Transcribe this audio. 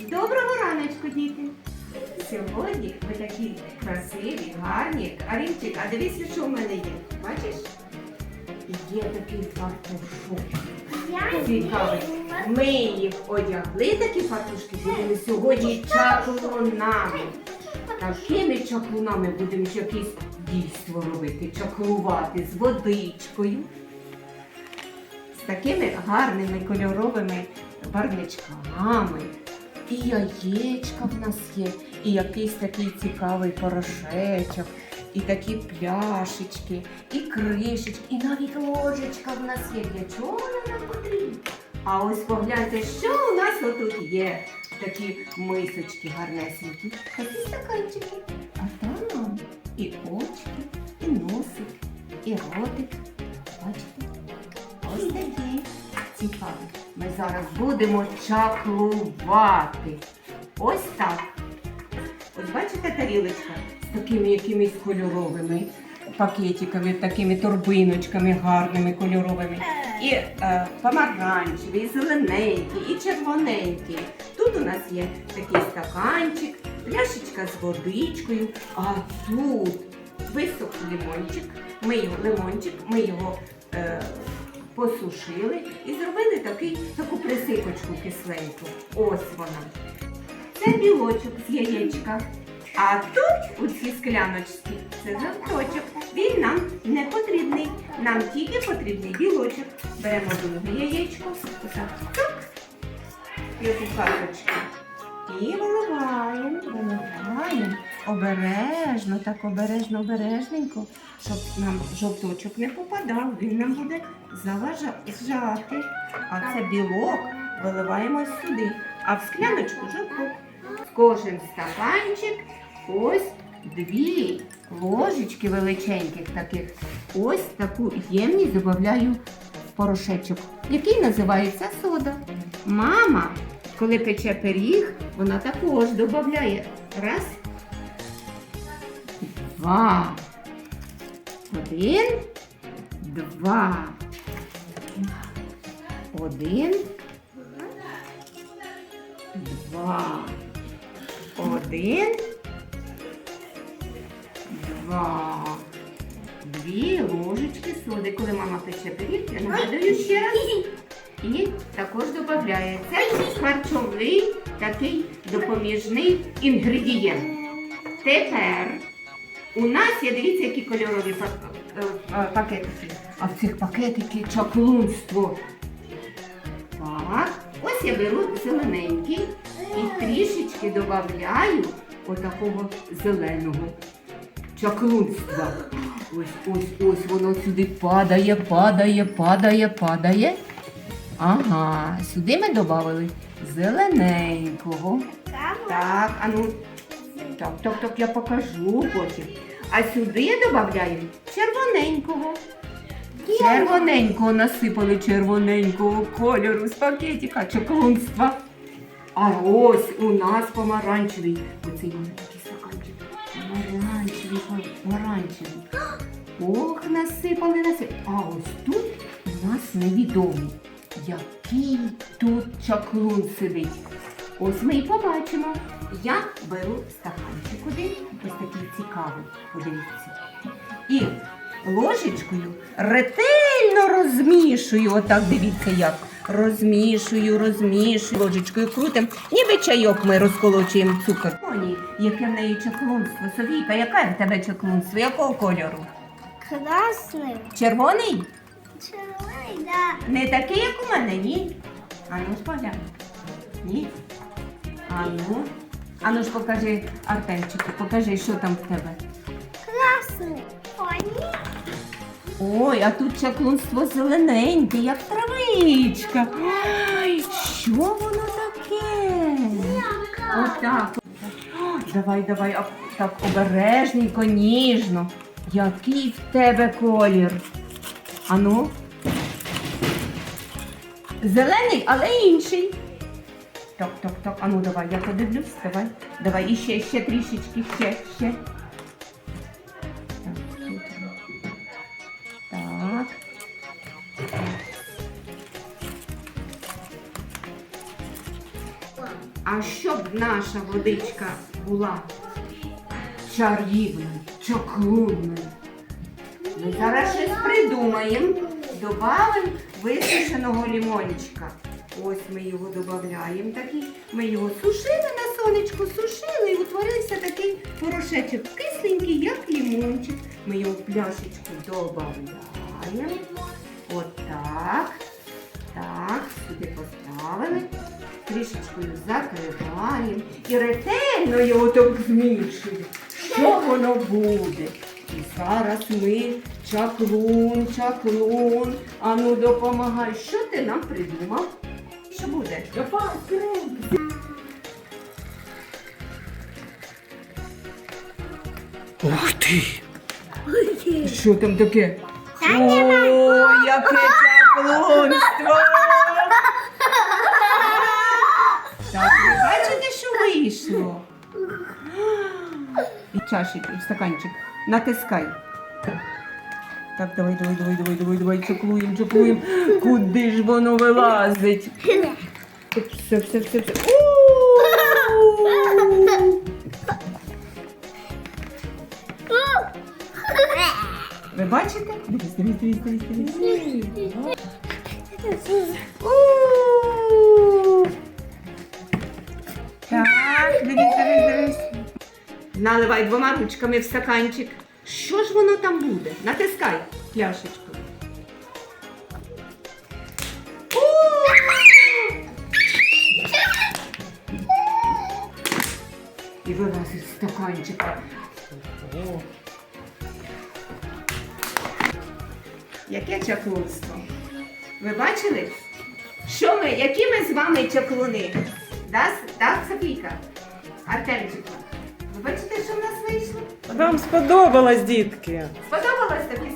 Доброго раночку, діти! Сьогодні ви такі красиві, гарні. Арінчик, а дивіться, що в мене є. Бачиш? Є такий фартушок. Цікавий. Ми їх одягли, такі фартушки, будемо сьогодні чаклунами. Такими чаклунами будемо якесь дійство робити, чаклувати з водичкою. З такими гарними кольоровими барвничками. І яєчка в нас є, і якийсь такий цікавий порошечок, і такі пляшечки, і кришечки, і навіть ложечка в нас є. Для чого вона нам потрібна? А ось погляньте, що у нас отут є. Такі мисочки гарнесенькі, такі стаканчики. А там і очки, і носик, і ротик. Зараз будемо чаклувати. Ось так. Ось бачите тарілочка з такими якимись кольоровими пакетиками, такими торбиночками гарними кольоровими. І е, помаранчеві, і зелененькі, і червоненькі. Тут у нас є такий стаканчик, пляшечка з водичкою, а тут висох лимончик. Ми його лимончик, ми його е, посушили і зробили такий, таку присипочку кисленьку. Ось вона. Це білочок з яєчка. А тут у цій скляночці це жовточок. Він нам не потрібний. Нам тільки потрібний білочок. Беремо друге яєчко, тук, і оці карточки. І виливаємо обережно, так обережно, обережненько, щоб нам жовточок не попадав, він нам буде заважати. А це білок виливаємо сюди, а в скляночку жовток. В кожен стаканчик ось дві ложечки величеньких таких. Ось таку ємність додаю в порошечок, який називається сода. Мама, коли пече пиріг, вона також додає. Раз. Два. Один. Два. Один. Два. Один. Два. Дві ложечки соди. Коли мама пече пиріг, я нагадую ще раз. І також додає. Це харчовий такий допоміжний інгредієнт. Тепер у нас є, дивіться, які кольорові е, е, пакетики. А в цих пакетики чаклунство. Так, ось я беру зелененький і трішечки додаю отакого зеленого чаклунства. Ось, ось, ось воно сюди падає, падає, падає, падає. Ага, сюди ми додали зелененького. Так, а ну. Так, так, так, я покажу потім. А сюди я додаю червоненького. Червоненького насипали червоненького кольору з пакетика чоклунства. А ось у нас помаранчевий. Оцей маленький стаканчик. Помаранчевий, помаранчевий. Ох, насипали, насипали. А ось тут у нас невідомий. Який тут чаклун сидить. Ось ми і побачимо. Я беру стаканчик один, ось такий цікавий, подивіться. І ложечкою ретельно розмішую. Отак дивіться як. Розмішую, розмішую, ложечкою крутим, ніби чайок ми розколочуємо цукор. Оні, яке в неї чаклунство. Софійка, яке в тебе чаклунство? Якого кольору? Красний. Червоний? Червоний, да. Не такий, як у мене, ні? А ну ж поглянь. Ні. А ну. А ну ж покажи, Артемчику, покажи, що там в тебе. Красний. Ой, Ой, а тут чаклунство зелененьке, як травичка. Ай, що воно таке? Отак. Давай, давай, а, так обережненько, ніжно. Який в тебе колір? Ану. Зелений, але інший. Так, так, так. Ану, давай, я подивлюсь, давай. Давай, і ще, трішечки, ще, ще. Так, тут. Так. А А щоб наша водичка була чарівною, чаклунною, ми зараз щось придумаємо. Добавимо висушеного лимончика. Ось ми його додаємо такий. Ми його сушили на сонечку, сушили і утворився такий порошечок кисленький, як лимончик. Ми його в пляшечку додаємо. Отак. Так, сюди поставили. Трішечкою закриваємо і ретельно його так змішуємо. Що воно буде? І зараз ми чаклун, чаклун. Ану допомагай. Що ти нам придумав? Що буде? Давай, скоренько. Ух ти! Що там таке? О, яке чаклунство! Так, ви бачите, що вийшло? І чашик, і стаканчик. Натискай. Так, давай, давай, давай, давай, давай, давай, чаклуємо, чаклуємо. Куди ж воно вилазить? Все, все, все, все. Ви бачите? Дивись, дивись, дивись, дивись, дивись. Так, дивись, дивись, дивись. Наливай двома ручками в стаканчик. Що ж воно там буде? Натискай пляшечку. І вилазить стаканчика. Яке чаклунство? Ви бачили? Що ми, які ми з вами чаклуни? Да, да, Софійка? Артемчику? Бачите, що в нас вийшло? Вам сподобалось, дітки? Сподобалось тобі,